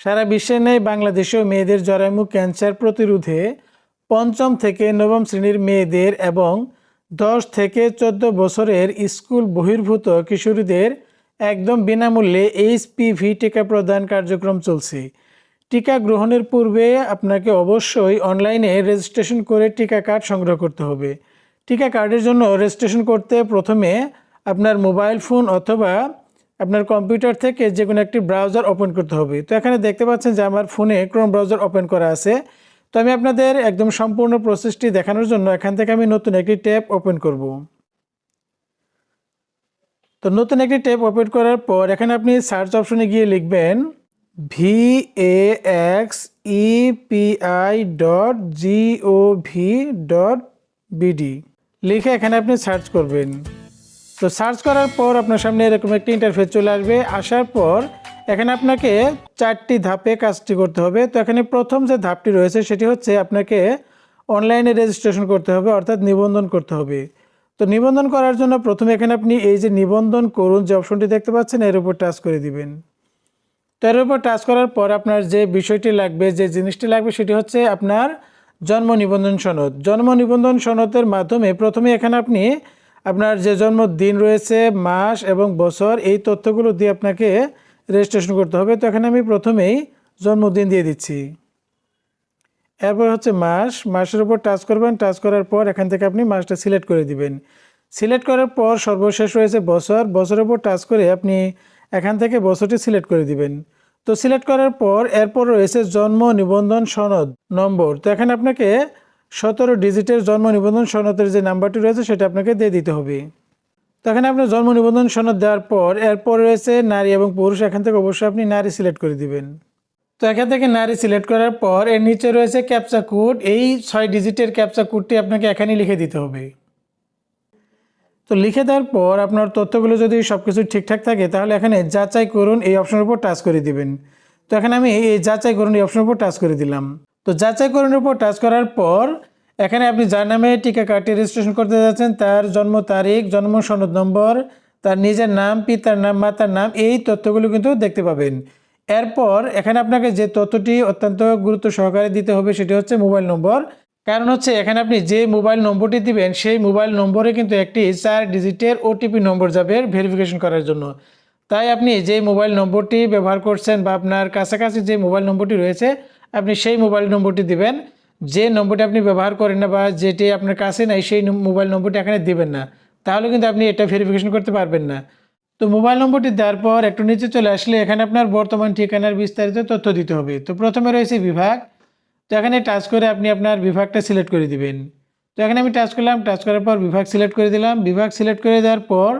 সারা বিশ্বে নেই বাংলাদেশেও মেয়েদের জরায়ুমুখ ক্যান্সার প্রতিরোধে পঞ্চম থেকে নবম শ্রেণির মেয়েদের এবং দশ থেকে চোদ্দ বছরের স্কুল বহির্ভূত কিশোরীদের একদম বিনামূল্যে এইচপিভি টিকা প্রদান কার্যক্রম চলছে। টিকা গ্রহণের পূর্বে আপনাকে অবশ্যই অনলাইনে রেজিস্ট্রেশন করে টিকা কার্ড সংগ্রহ করতে হবে। টিকা কার্ডের জন্য রেজিস্ট্রেশন করতে প্রথমে আপনার মোবাইল ফোন অথবা আপনার কম্পিউটার থেকে যে কোনো একটি ব্রাউজার ওপেন করতে হবে। তো এখানে দেখতে পাচ্ছেন যে আমার ফোনে ক্রোম ব্রাউজার ওপেন করা আছে। তো আমি আপনাদের একদম সম্পূর্ণ প্রসেসটি দেখানোর জন্য এখান থেকে আমি নতুন একটি ট্যাব ওপেন করব। তো নতুন একটি ট্যাব ওপেন করার পর এখানে আপনি সার্চ অপশনে গিয়ে লিখবেন V A X E P I dot gov dot B D লিখে এখানে আপনি সার্চ করবেন। তো সার্চ করার পর আপনার সামনে এরকম একটি ইন্টারফেস চলে আসবে। আসার পর এখানে আপনাকে চারটি ধাপে কাজটি করতে হবে। তো এখানে প্রথম যে ধাপটি রয়েছে সেটি হচ্ছে আপনাকে অনলাইনে রেজিস্ট্রেশন করতে হবে, অর্থাৎ নিবন্ধন করতে হবে। তো নিবন্ধন করার জন্য প্রথমে এখানে আপনি এই যে নিবন্ধন করুন যে অপশনটি দেখতে পাচ্ছেন, এর উপর টাচ করে দিবেন। তো এর উপর টাচ করার পর আপনার যে বিষয়টি লাগবে, যে জিনিসটি লাগবে সেটি হচ্ছে আপনার জন্ম নিবন্ধন সনদ। জন্ম নিবন্ধন সনদের মাধ্যমে প্রথমে এখানে আপনি আপনার যে জন্মদিন রয়েছে, মাস এবং বছর, এই তথ্যগুলো দিয়ে আপনাকে রেজিস্ট্রেশন করতে হবে। তো এখানে আমি প্রথমেই জন্মদিন দিয়ে দিচ্ছি। এরপর হচ্ছে মাস। মাসের উপর টাচ করবেন। টাচ করার পর এখান থেকে আপনি মাসটা সিলেক্ট করে দিবেন। সিলেক্ট করার পর সর্বশেষ রয়েছে বছর। বছরের উপর টাচ করে আপনি এখান থেকে বছরটি সিলেক্ট করে দিবেন। তো সিলেক্ট করার পর এরপর রয়েছে জন্ম নিবন্ধন সনদ, নম্বর। তো এখানে আপনাকে সতেরো ডিজিটের জন্ম নিবন্ধন সনদের যে নাম্বারটি রয়েছে সেটা আপনাকে দিয়ে দিতে হবে। তো এখানে আপনার জন্ম নিবন্ধন সনদ দেওয়ার পর, এরপর রয়েছে নারী এবং পুরুষ, এখান থেকে অবশ্যই আপনি নারী সিলেক্ট করে দিবেন। তো এখান থেকে নারী সিলেক্ট করার পর, এর নিচে রয়েছে ক্যাপচা কোড। এই ছয় ডিজিটের ক্যাপচা কোডটি আপনাকে এখানেই লিখে দিতে হবে। তো লিখে দেওয়ার পর, আপনার তথ্যগুলো যদি সব কিছু ঠিকঠাক থাকে, তাহলে এখানে যাচাই করুন, এই অপশনের উপর টাচ করে দিবেন। তো এখানে আমি এই যাচাই করুন, এই অপশনের উপর টাচ করে দিলাম। তো যাচাই করুনের উপর টাচ করার পর, এখানে আপনি যার নামে টিকা কার্ডটি রেজিস্ট্রেশন করতে যাচ্ছেন, তার জন্ম তারিখ, জন্ম সনদ নম্বর, তার নিজের নাম, পিতার নাম, মাতার নাম, এই তথ্যগুলো কিন্তু দেখতে পাবেন। এরপর এখানে আপনাকে যে তথ্যটি অত্যন্ত গুরুত্ব সহকারে দিতে হবে সেটি হচ্ছে মোবাইল নম্বর। কারণ হচ্ছে এখানে আপনি যে মোবাইল নম্বরটি দিবেন, সেই মোবাইল নম্বরে কিন্তু একটি চার ডিজিটের ওটিপি নম্বর যাবে ভেরিফিকেশন করার জন্য। তাই আপনি যে মোবাইল নম্বরটি ব্যবহার করছেন বা আপনার কাছাকাছি যে মোবাইল নম্বরটি রয়েছে আপনি সেই মোবাইল নম্বরটি দিবেন। যে নম্বরটি আপনি ব্যবহার করেন না বা যেটি আপনার কাছে নাই, সেই মোবাইল নম্বরটি এখানে দিবেন না। তাহলে কিন্তু আপনি এটা ভেরিফিকেশন করতে পারবেন না। তো মোবাইল নম্বরটি দেওয়ার পর একটু নিচে চলে আসলে এখানে আপনার বর্তমান ঠিকানার বিস্তারিত তথ্য দিতে হবে। তো প্রথমে রয়েছে বিভাগ। তো এখানে টাচ করে আপনি আপনার বিভাগটা সিলেক্ট করে দিবেন। তো এখানে আমি টাচ করলাম টাচ করার পর বিভাগ সিলেক্ট করে দিলাম। বিভাগ সিলেক্ট করে দেওয়ার পর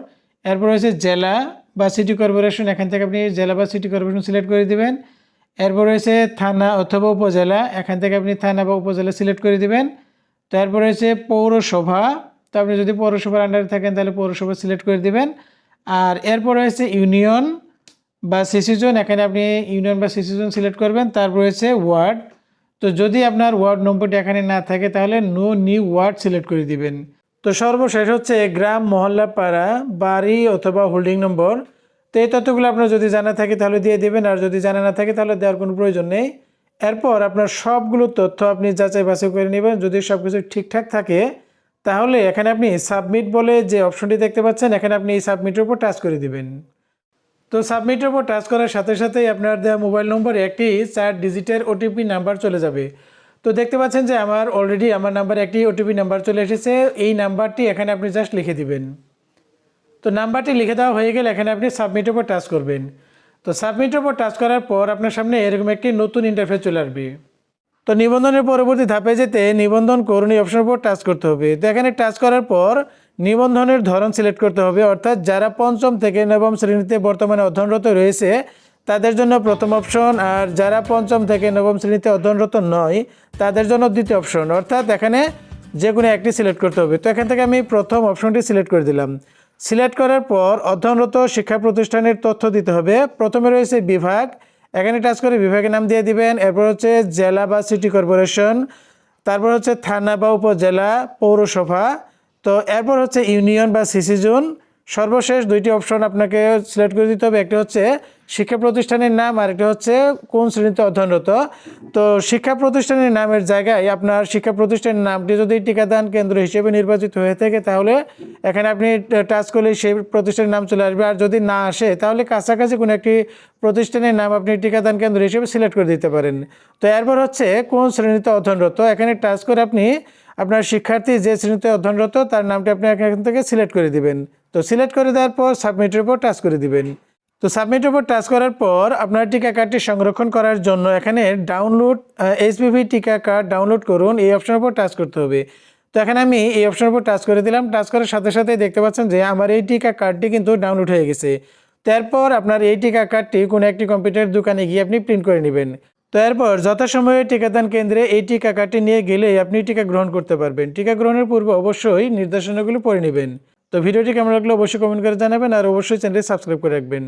এরপর রয়েছে জেলা বা সিটি কর্পোরেশন এখান থেকে আপনি জেলা বা সিটি কর্পোরেশন সিলেক্ট করে দিবেন। এরপর রয়েছে থানা অথবা উপজেলা, এখান থেকে আপনি থানা বা উপজেলা সিলেক্ট করে দিবেন। তারপর রয়েছে পৌরসভা, তো আপনি যদি পৌরসভার আন্ডারে থাকেন তাহলে পৌরসভা সিলেক্ট করে দিবেন। আর এরপর রয়েছে ইউনিয়ন বা সিসিজন এখানে আপনি ইউনিয়ন বা সিসিজন সিলেক্ট করবেন, তারপর রয়েছে ওয়ার্ড তো যদি আপনার ওয়ার্ড নম্বরটি এখানে না থাকে, তাহলে নো নিউ ওয়ার্ড সিলেক্ট করে দিবেন। তো সর্বশেষ হচ্ছে গ্রাম মহল্লা পাড়া বাড়ি অথবা হোল্ডিং নম্বর তো এই তথ্যগুলো আপনার যদি জানা থাকে তাহলে দিয়ে দেবেন, আর যদি জানা না থাকে তাহলে দেওয়ার কোনো প্রয়োজন নেই। এরপর আপনার সবগুলো তথ্য আপনি যাচাই বাছাই করে নেবেন। যদি সব কিছু ঠিকঠাক থাকে, তাহলে এখানে আপনি সাবমিট বলে যে অপশনটি দেখতে পাচ্ছেন, এখানে আপনি এই সাবমিটের উপর টাচ করে দিবেন। তো সাবমিটের উপর টাচ করার সাথে সাথেই আপনার দেওয়া মোবাইল নম্বরে একটি চার ডিজিটের ওটিপি নাম্বার চলে যাবে। তো দেখতে পাচ্ছেন যে আমার অলরেডি আমার নাম্বারে একটি ওটিপি নাম্বার চলে এসেছে। এই নাম্বারটি এখানে আপনি জাস্ট লিখে দিবেন। তো নাম্বারটি লিখে দেওয়া হয়ে গেলে এখানে আপনি সাবমিটের উপর টাচ করবেন। তো সাবমিটের উপর টাচ করার পর আপনার সামনে এরকম একটি নতুন ইন্টারফেস চলে আসবে। তো নিবন্ধনের পরবর্তী ধাপে যেতে নিবন্ধন এই অপশনের উপর টাচ করতে হবে। তো এখানে টাচ করার পর নিবন্ধনের ধরন সিলেক্ট করতে হবে। অর্থাৎ যারা পঞ্চম থেকে নবম শ্রেণীতে বর্তমানে অধ্যয়নরত রয়েছে, তাদের জন্য প্রথম অপশন আর যারা পঞ্চম থেকে নবম শ্রেণীতে অধ্যয়নরত নয়, তাদের জন্য দ্বিতীয় অপশন অর্থাৎ এখানে যে কোনো একটি সিলেক্ট করতে হবে। তো এখান থেকে আমি প্রথম অপশনটি সিলেক্ট করে দিলাম। সিলেক্ট করার পর অধ্যয়নরত শিক্ষা প্রতিষ্ঠানের তথ্য দিতে হবে। প্রথমে রয়েছে বিভাগ। এখানে টাচ করে বিভাগের নাম দিয়ে দিবেন। এরপর হচ্ছে জেলা বা সিটি কর্পোরেশন। তারপর হচ্ছে থানা বা উপজেলা, পৌরসভা। তো এরপর হচ্ছে ইউনিয়ন বা সিসি জোন। সর্বশেষ দুইটি অপশন আপনাকে সিলেক্ট করে দিতে হবে। একটা হচ্ছে শিক্ষা প্রতিষ্ঠানের নাম আর একটা হচ্ছে কোন শ্রেণীতে অধ্যয়নরত। তো শিক্ষা প্রতিষ্ঠানের নামের জায়গায় আপনার শিক্ষা প্রতিষ্ঠানের নামটি যদি টিকাদান কেন্দ্র হিসেবে নির্বাচিত হয়ে থাকে, তাহলে এখানে আপনি টাচ করলে সেই প্রতিষ্ঠানের নাম চলে আসবে। আর যদি না আসে, তাহলে কাছাকাছি কোনো একটি প্রতিষ্ঠানের নাম আপনি টিকাদান কেন্দ্র হিসেবে সিলেক্ট করে দিতে পারেন। তো এরপর হচ্ছে কোন শ্রেণীতে অধ্যয়নরত। এখানে টাচ করে আপনি আপনার শিক্ষার্থী যে শ্রেণীতে অধ্যয়নরত, তার নামটি আপনি এখান থেকে সিলেক্ট করে দিবেন। তো সিলেক্ট করে দেওয়ার পর সাবমিটের উপর টাচ করে দিবেন। তো সাবমিটের উপর টাচ করার পর আপনার টিকা কার্ডটি সংরক্ষণ করার জন্য এখানে ডাউনলোড এইচপিভি টিকা কার্ড ডাউনলোড করুন। এই অপশনের উপর টাচ করতে হবে। তো এখানে আমি এই অপশনের উপর টাচ করে দিলাম। টাচ করার সাথে সাথে দেখতে পাচ্ছেন যে আমার এই টিকা কার্ডটি কিন্তু ডাউনলোড হয়ে গেছে। তারপর আপনার এই টিকা কার্ডটি কোনো একটি কম্পিউটার দোকানে গিয়ে আপনি প্রিন্ট করে নেবেন। তো এরপর যথাসময়ে টিকাদান কেন্দ্রে এই টিকা কাটি নিয়ে গেলেই আপনি টিকা গ্রহণ করতে পারবেন। টিকা গ্রহণের পূর্বে অবশ্যই নির্দেশনাগুলো পড়ে নেবেন। তো ভিডিওটি কেমন লাগল অবশ্যই কমেন্ট করে জানাবেন আর অবশ্যই চ্যানেলটি সাবস্ক্রাইব করে রাখবেন।